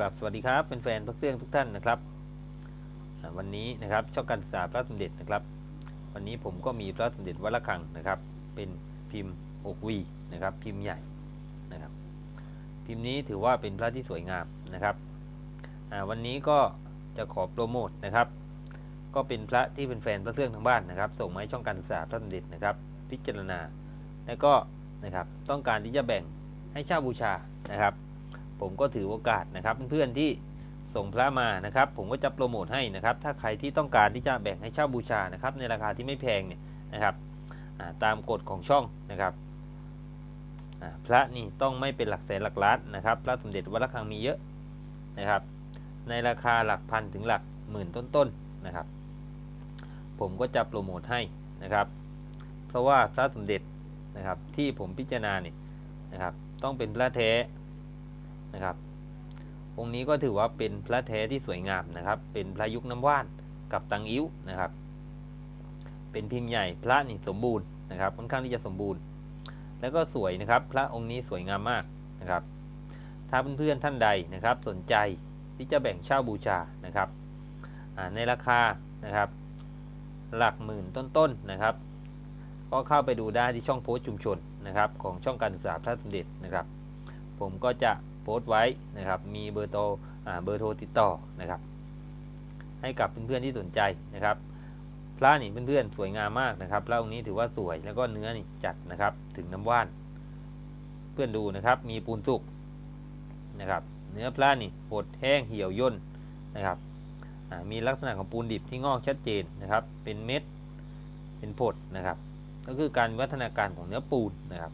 กราบสวัสดีครับแฟนๆพระเครื่องทุกท่านนะครับ วันนี้นะครับช่องการศึกษาพระสมเด็จนะครับ วันนี้ผมก็มีพระสมเด็จวัดระฆังนะครับ เป็นพิมพ์อกวีนะครับ พิมพ์ใหญ่นะครับ พิมพ์นี้ถือว่าเป็นพระที่สวยงามนะครับวันนี้ก็จะขอโปรโมทนะครับ ก็เป็นพระที่เป็นแฟนพระเครื่องทางบ้านนะครับ ส่งมาให้ช่องการศึกษาพระสมเด็จนะครับ พิจารณา แล้วก็นะครับต้องการที่จะแบ่งให้เช่าบูชานะครับ ผมก็ถือโอกาสนะครับ เพื่อนๆที่ส่งพระมานะครับ ผมก็จะโปรโมทให้นะครับ ถ้าใครที่ต้องการที่จะแบ่งให้เช่าบูชานะครับ ในราคาที่ไม่แพงเนี่ยนะครับตามกฎของช่องนะครับพระนี่ต้องไม่เป็นหลักแสนหลักล้านนะครับ พระสมเด็จวัดระฆังมีเยอะนะครับ ในราคาหลักพันถึงหลักหมื่นต้นๆนะครับ ผมก็จะโปรโมทให้นะครับ เพราะว่าพระสมเด็จนะครับที่ผมพิจารณาเนี่ยนะครับ ต้องเป็นพระแท้ นะครับ องค์นี้ก็ถือว่าเป็นพระแท้ที่สวยงามนะครับ เป็นพระยุคน้ำว่านกับตังอิ้วนะครับ เป็นพิมพ์ใหญ่พระนี่สมบูรณ์นะครับค่อนข้างที่จะสมบูรณ์ แล้วก็สวยนะครับ พระองค์นี้สวยงามมากนะครับ ถ้าเพื่อนๆท่านใดนะครับ สนใจที่จะแบ่งเช่าบูชานะครับในราคานะครับ หลักหมื่นต้นๆนนะครับ ก็เข้าไปดูได้ที่ช่องโพสต์ชุมชนนะครับ ของช่องการศึกษาพระสมเด็จนะครับ ผมก็จะ สต์ไว้นะครับ มีเบอร์โทรเบอร์โทรติดต่อนะครับ ให้กับเพื่อนๆที่สนใจนะครับ พระนี่เพื่อนๆสวยงามมากนะครับพระองค์นี้ถือว่าสวยแล้วก็เนื้อนี่จัดนะครับ ถึงน้ำว่าน เพื่อนดูนะครับ มีปูนสุกนะครับ เนื้อพระนี่หดแห้งเหี่ยวย่นนะครับมีลักษณะของปูนดิบที่งอกชัดเจนนะครับ เป็นเม็ด เป็นผดนะครับ ก็คือการวัฒนาการของเนื้อปูนนะครับ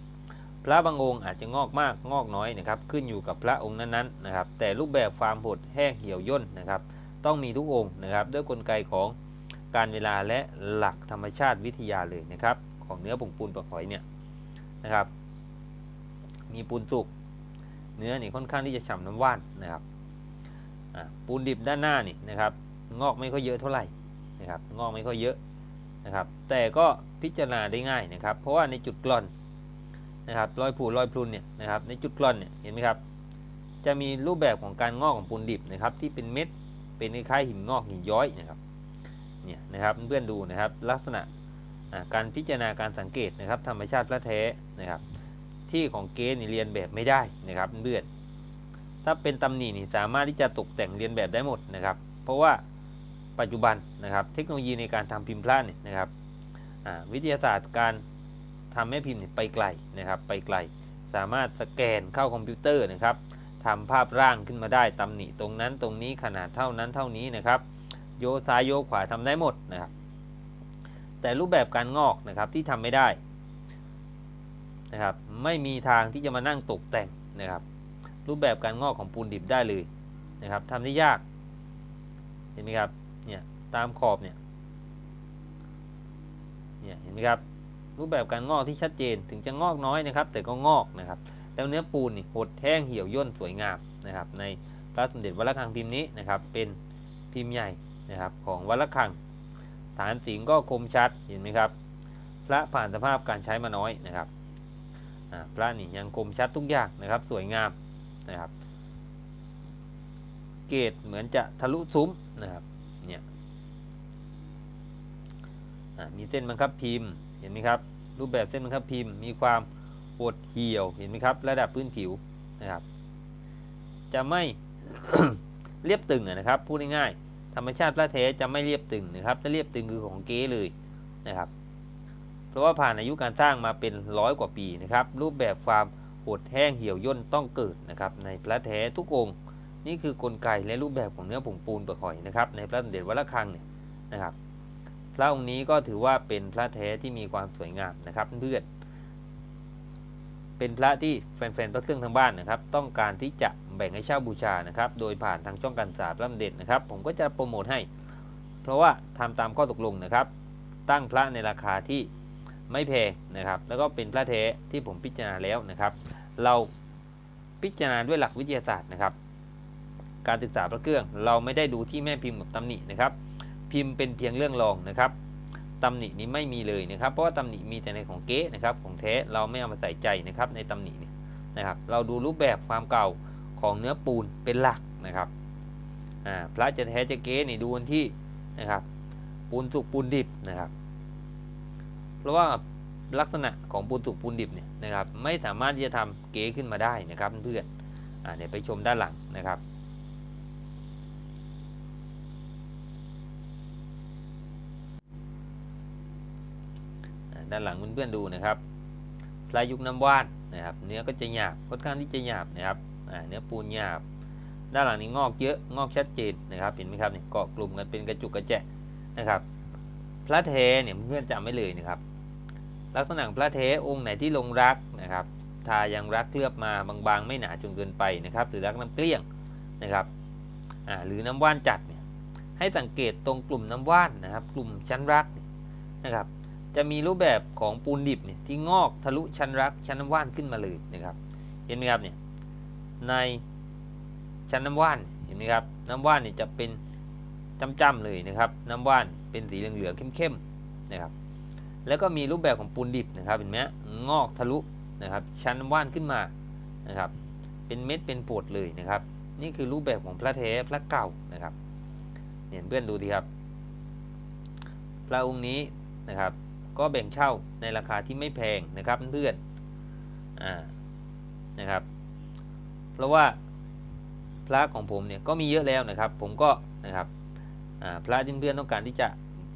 พระบางองค์อาจจะงอกมากงอกน้อยนะครับ ขึ้นอยู่กับพระองค์นั้นๆนะครับ แต่รูปแบบฟามผดแห้งเหี่ยวย่นนะครับ ต้องมีทุกองค์นะครับ ด้วยกลไกของการเวลาและหลักธรรมชาติวิทยาเลยนะครับ ของเนื้อผงปูนปลาหอยเนี่ยนะครับ มีปูนสุกเนื้อนี่ค่อนข้างที่จะฉ่ำน้ำว่านนะครับปูนดิบด้านหน้านี่นะครับ งอกไม่ค่อยเยอะเท่าไหร่นะครับ งอกไม่ค่อยเยอะนะครับ แต่ก็พิจารณาได้ง่ายนะครับ เพราะว่าในจุดกร่อน นะครับรอยผูรอยพรุนเนี่ยนะครับในจุดกร่อนเนี่ยเห็นไหมครับ จะมีรูปแบบของการงอกของปูนดิบนะครับที่เป็นเม็ดเป็นคล้ายหินงอกหินย้อยนะครับเนี่ยนะครับเพื่อนดูนะครับลักษณะการพิจารณาการสังเกตนะครับธรรมชาติพระแท้นะครับ ที่ของเกณฑ์เรียนแบบไม่ได้นะครับเพื่อนถ้าเป็นตำหนินี่สามารถที่จะตกแต่งเรียนแบบได้หมดนะครับ เพราะว่าปัจจุบันนะครับเทคโนโลยีในการทำพิมพ์พระเนี่ยนะครับวิทยาศาสตร์การ ทำแม่พิมพ์ไปไกลนะครับ ไปไกล สามารถสแกนเข้าคอมพิวเตอร์นะครับทำภาพร่างขึ้นมาได้ตำหนิตรงนั้นตรงนี้ขนาดเท่านั้นเท่านี้นะครับ โยซ้ายโยขวาทำได้หมดนะครับ แต่รูปแบบการงอกนะครับที่ทำไม่ได้นะครับ ไม่มีทางที่จะมานั่งตกแต่งนะครับ รูปแบบการงอกของปูนดิบได้เลยนะครับทำได้ยาก เห็นไหมครับเนี่ยตามขอบเนี่ยเนี่ยเห็นไหมครับ รูปแบบการงอกที่ชัดเจนถึงจะงอกน้อยนะครับ แต่ก็งอกนะครับ แล้วเนื้อปูนนี่หดแห้งเหี่ยวย่นสวยงามนะครับ ในพระสมเด็จวัดระฆังพิมพ์นี้นะครับ เป็นพิมพ์ใหญ่นะครับของวัดระฆัง ฐานสิงก็คมชัดเห็นไหมครับ พระผ่านสภาพการใช้มาน้อยนะครับพระนี่ยังคมชัดทุกอย่างนะครับ สวยงามนะครับ เกตเหมือนจะทะลุซุ้มนะครับเนี่ยมีเส้นบังคับพิมพ์ ห็นไหมครับ รูปแบบเส้นบังคับพิมพ์มีความหดเหี่ยวเห็นไหมครับ ระดับพื้นผิวนะครับ จะไม่เรียบตึงนะครับพูดง่ายๆธรรมชาติพระแทจะไม่เรียบตึงนะครับจะเรียบตึงคือของเก๊เลยนะครับ เพราะว่าผ่านอายุการสร้างมาเป็นร้อยกว่าปีนะครับ รูปแบบความหดแห้งเหี่ยวย่นต้องเกิดนะครับ ในพระแททุกองค์ นี่คือกลไกและรูปแบบของเนื้อผงปูนเปลือกหอยนะครับ ในพระสมเด็จวัดระฆังเนี่ยนะครับ พระองค์นี้ก็ถือว่าเป็นพระแท้ที่มีความสวยงามนะครับเพื่อนเป็นพระที่แฟนๆพระเครื่องทางบ้านนะครับ ต้องการที่จะแบ่งให้เช่าบูชานะครับ โดยผ่านทางช่องการศาสตร์พระสมเด็จนะครับ ผมก็จะโปรโมทให้ เพราะว่าทำตามข้อตกลงนะครับ ตั้งพระในราคาที่ไม่แพงนะครับ แล้วก็เป็นพระแท้ที่ผมพิจารณาแล้วนะครับ เราพิจารณาด้วยหลักวิทยาศาสตร์นะครับ การศึกษาพระเครื่องเราไม่ได้ดูที่แม่พิมพ์กับตำหนินะครับ พิมพ์เป็นเพียงเรื่องรองนะครับตำหนินี้ไม่มีเลยนะครับ เพราะว่าตำหนิมีแต่ในของเก๊นะครับ ของแท้เราไม่เอามาใส่ใจนะครับ ในตำหนิเนี่ยนะครับ เราดูรูปแบบความเก่าของเนื้อปูนเป็นหลักนะครับอ่าพระจะแท้จะเก๊นี่ดูวันที่นะครับ ปูนสุกปูนดิบนะครับ เพราะว่าลักษณะของปูนสุกปูนดิบเนี่ยนะครับ ไม่สามารถที่จะทำเก๊ขึ้นมาได้นะครับเพื่อนอ่าเดี๋ยวไปชมด้านหลังนะครับ ด้านหลังเพื่อนๆดูนะครับพลายยุคน้ำว่านนะครับ เนื้อก็จะหยาบค่อนข้างที่จะหยาบนะครับเนื้อปูนหยาบ ด้านหลังนี้งอกเยอะงอกชัดเจนนะครับเห็นไหมครับเนี่ยเกาะกลุ่มกันเป็นกระจุกกระแจะนะครับ พระเทเนี่ยเพื่อนจำไม่เลยนะครับ ลักษณะของพระเทองค์ไหนที่ลงรักนะครับทายังรักเคลือบมาบางๆ ไม่หนาจนเกินไปนะครับหรือรักน้ำเกลี้ยงนะครับหรือน้ำว่านจัดเนี่ยให้สังเกตตรงกลุ่มน้ำว่านนะครับ กลุ่มชั้นรักนะครับ จะมีรูปแบบของปูนดิบเนี่ยที่งอกทะลุชั้นรักชั้นน้ำว่านขึ้นมาเลยนะครับเห็นไหมครับเนี่ยในชั้นน้ำว่านเห็นไหมครับน้ำว่านเนี่ยจะเป็นจ้ำๆเลยนะครับ น้ำว่านเป็นสีเหลืองๆเข้มๆนะครับ แล้วก็มีรูปแบบของปูนดิบนะครับเห็นไหมงอกทะลุนะครับ ชั้นน้ำว่านขึ้นมานะครับ เป็นเม็ดเป็นปวดเลยนะครับ นี่คือรูปแบบของพระแท้พระเก่านะครับเห็นเพื่อนดูดีครับ พระองค์นี้นะครับ ก็แบ่งเช่าในราคาที่ไม่แพงนะครับเพื่อนๆอ่านะครับ เพราะว่าพระของผมเนี่ยก็มีเยอะแล้วนะครับ ผมก็นะครับพระที่เพื่อนๆต้องการที่จะ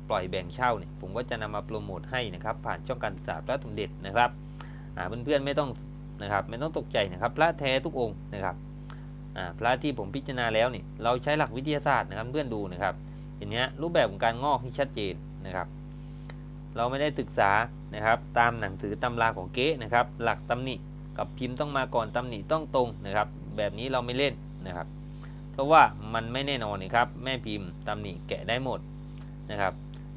ปล่อยแบ่งเช่าเนี่ยผมก็จะนำมาโปรโมทให้นะครับ ผ่านช่องการศึกษาพระสมเด็จนะครับเพื่อนๆไม่ต้องนะครับไม่ต้องตกใจนะครับพระแท้ทุกองค์นะครับพระที่ผมพิจารณาแล้วเนี่ยเราใช้หลักวิทยาศาสตร์นะครับเพื่อนดูนะครับเห็นไหมฮะรูปแบบของการงอกที่ชัดเจนนะครับ เราไม่ได้ศึกษานะครับ ตามหนังสือตำราของเก๊นะครับ หลักตำหนิกับพิมพ์ต้องมาก่อนตำหนิต้องตรงนะครับ แบบนี้เราไม่เล่นนะครับ เพราะว่ามันไม่แน่นอนนะครับ แม่พิมพ์ตำหนิแกะได้หมดนะครับ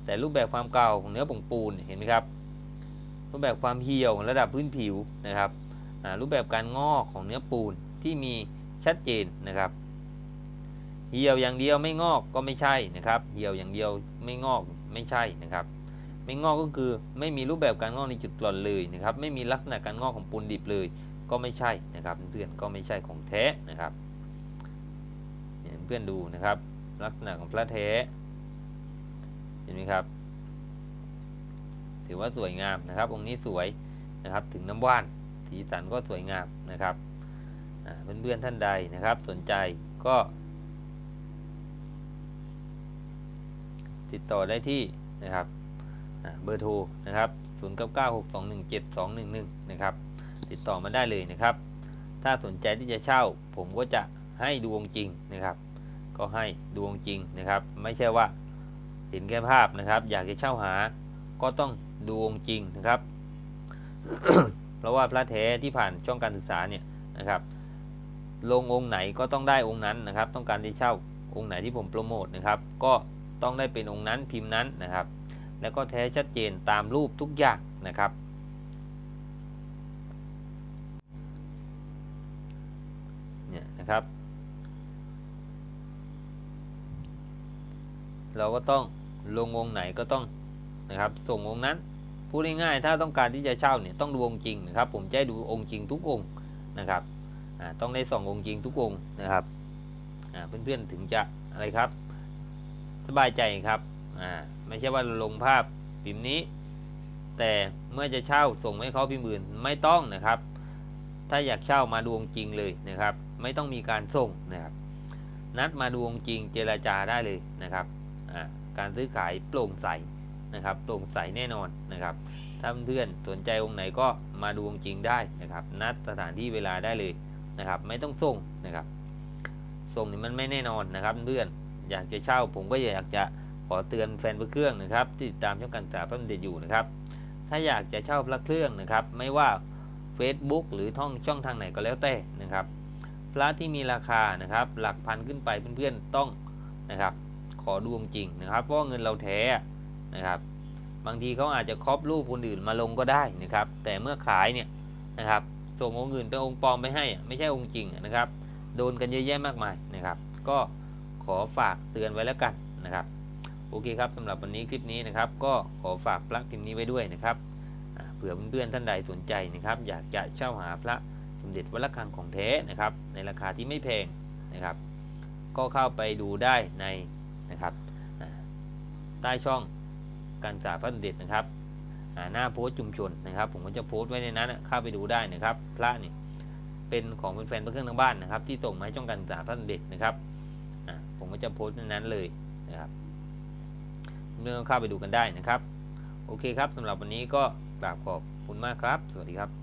แต่รูปแบบความเก่าของเนื้อผงปูนเห็นไหมครับรูปแบบความเหี่ยวระดับพื้นผิวนะครับรูปแบบการงอกของเนื้อปูนที่มีชัดเจนนะครับ เหี่ยวอย่างเดียวไม่งอกก็ไม่ใช่นะครับ เหี่ยวอย่างเดียวไม่งอกไม่ใช่นะครับ ไม่งอกก็คือไม่มีรูปแบบการงอกในจุดกร่อนเลยนะครับ ไม่มีลักษณะการงอกของปูนดิบเลย ก็ไม่ใช่นะครับเพื่อนก็ไม่ใช่ของแท้นะครับเนี่ยเพื่อนดูนะครับ ลักษณะของพระแท้เห็นไหมครับ ถือว่าสวยงามนะครับ องค์นี้สวยนะครับ ถึงน้ำว่านสีสันก็สวยงามนะครับอ่าเพื่อนๆท่านใดนะครับ สนใจก็ ติดต่อได้ที่นะครับ เบอร์โทรนะครับ 0 9 9 6 2 1 7 2 1 1 นะครับ ติดต่อมาได้เลยนะครับ ถ้าสนใจที่จะเช่า ผมก็จะให้ดวงจริงนะครับ ก็ให้ดวงจริงนะครับ ไม่ใช่ว่าเห็นแค่ภาพนะครับ อยากจะเช่าหา ก็ต้องดวงจริงนะครับ เพราะว่าพระแท้ที่ผ่านช่องการศึกษาเนี่ยนะครับ ลงองค์ไหนก็ต้องได้องค์นั้นนะครับ ต้องการที่เช่าองค์ไหนที่ผมโปรโมทนะครับ ก็ต้องได้เป็นองค์นั้นพิมพ์นั้นนะครับ แล้วก็แท้ชัดเจนตามรูปทุกอย่างนะครับ เนี่ยนะครับ เราก็ต้องลงองไหนก็ต้องนะครับ ส่งองค์นั้นพูดง่ายๆถ้าต้องการที่จะเช่าเนี่ยต้องดูองค์จริงนะครับ ผมจะให้ดูองค์จริงทุกองค์นะครับต้องได้ส่ององค์จริงทุกองค์นะครับเพื่อนๆถึงจะอะไรครับ สบายใจครับอ่า ไม่ใช่ว่าลงภาพพิมพ์นี้ แต่เมื่อจะเช่าส่งให้เขาพิมพ์อื่นไม่ต้องนะครับ ถ้าอยากเช่ามาดูองจริงเลยนะครับ ไม่ต้องมีการส่งนะครับ นัดมาดูองจริงเจรจาได้เลยนะครับการซื้อขายโปร่งใสนะครับโปร่งใสแน่นอนนะครับ ถ้าเพื่อนสนใจองค์ไหนก็มาดูองค์จริงได้นะครับ นัดสถานที่เวลาได้เลยนะครับ ไม่ต้องส่งนะครับ ส่งนี่มันไม่แน่นอนนะครับเพื่อนอยากจะเช่าผมก็อยากจะ ขอเตือนแฟนพระเครื่องนะครับ ที่ติดตามช่องการศึกษาพระบัณฑิตอยู่นะครับ ถ้าอยากจะเช่าพระเครื่องนะครับ ไม่ว่า Facebook หรือท่องช่องทางไหนก็แล้วแต่นะครับ พระที่มีราคานะครับ หลักพันขึ้นไปเพื่อนๆต้องนะครับ ขอดูองจริงนะครับ เพราะว่าเงินเราแท้นะครับ บางทีเขาอาจจะครอบรูปคนอื่นมาลงก็ได้นะครับ แต่เมื่อขายเนี่ยนะครับ ส่งองค์อื่นเป็นองค์ปลอมไปให้ ไม่ใช่องค์จริงนะครับ โดนกันเยอะแยะมากมายนะครับ ก็ขอฝากเตือนไว้แล้วกันนะครับ โอเคครับสำหรับวันนี้คลิปนี้นะครับ ก็ขอฝากพระพิมพ์นี้ไว้ด้วยนะครับเผื่อเพื่อนๆท่านใดสนใจนะครับ อยากจะเช่าหาพระสมเด็จวัดระฆังของแท้นะครับ ในราคาที่ไม่แพงนะครับ ก็เข้าไปดูได้ในนะครับใต้ช่องการศึกษาพระสมเด็จนะครับหน้าโพสต์ชุมชนนะครับ ผมก็จะโพสต์ไว้ในนั้นเข้าไปดูได้นะครับ พระนี่เป็นของแฟนๆพระเครื่องทั้งบ้านนะครับ ที่ส่งมาให้ช่องการศึกษาพระสมเด็จนะครับผมก็จะโพสต์ในนั้นเลยนะครับ เรื่อเข้าไปดูกันได้นะครับ โอเคครับสำหรับวันนี้ก็กราบขอบคุณมากครับ สวัสดีครับ